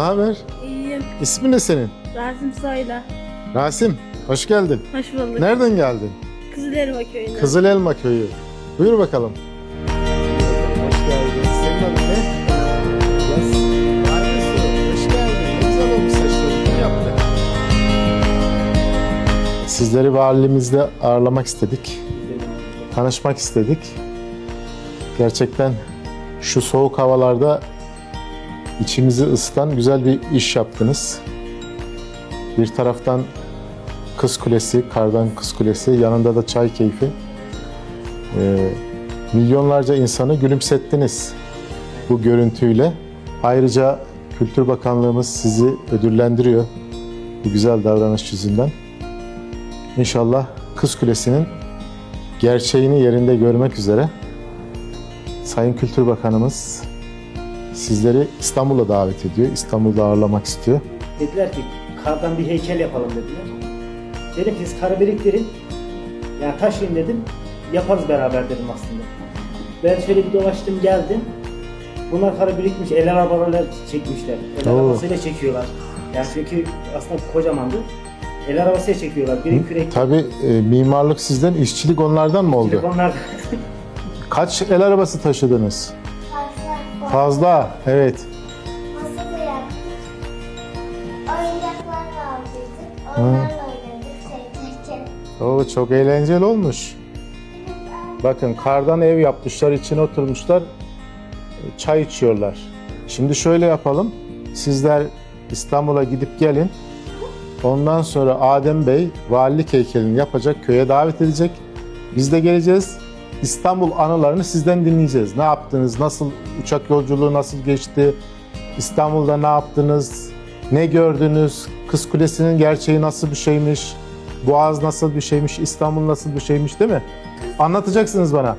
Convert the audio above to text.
haber? İyiyim. İsmin ne senin? Rasim Soyla. Rasim, hoş geldin. Hoş bulduk. Nereden geldin? Kızılelma köyünden. Kızılelma köyü. Buyur bakalım. Hoş geldin. Senin adın ne? Yas. Aynısı. Hoş geldin. Ne güzel olmuş saçların. Kim yaptı? Sizleri mahallemizde ağırlamak istedik. Tanışmak istedik. Gerçekten şu soğuk havalarda içimizi ısıtan güzel bir iş yaptınız. Bir taraftan Kız Kulesi, kardan Kız Kulesi, yanında da çay keyfi. Ee, milyonlarca insanı gülümsettiniz bu görüntüyle. Ayrıca Kültür Bakanlığımız sizi ödüllendiriyor bu güzel davranış yüzünden. İnşallah Kız Kulesi'nin gerçeğini yerinde görmek üzere Sayın Kültür Bakanımız sizleri İstanbul'a davet ediyor. İstanbul'da ağırlamak istiyor. Dediler ki kardan bir heykel yapalım dediler. Dedim ki siz karı biriktirin. Yani taşıyın dedim. Yaparız beraber dedim aslında. Ben şöyle bir dolaştım geldim. Bunlar karı birikmiş. El arabalarıyla çekmişler. El Oo. arabasıyla çekiyorlar. Yani çünkü aslında kocamandı. El arabasıyla çekiyorlar. Biri kürek. Tabii e, mimarlık sizden, işçilik onlardan mı oldu? Telefonlar. Kaç el arabası taşıdınız? Fazla. Evet. Masa da yaptık. Oyuncaklar aldıydık. Onlarla oynadık seyrederken. Oo, çok eğlenceli olmuş. Bakın kardan ev yapmışlar, içine oturmuşlar, çay içiyorlar. Şimdi şöyle yapalım. Sizler İstanbul'a gidip gelin. Ondan sonra Adem Bey valilik heykelini yapacak, köye davet edecek. Biz de geleceğiz. İstanbul anılarını sizden dinleyeceğiz. Ne yaptınız, nasıl uçak yolculuğu nasıl geçti, İstanbul'da ne yaptınız, ne gördünüz, Kız Kulesi'nin gerçeği nasıl bir şeymiş, Boğaz nasıl bir şeymiş, İstanbul nasıl bir şeymiş değil mi? Anlatacaksınız bana.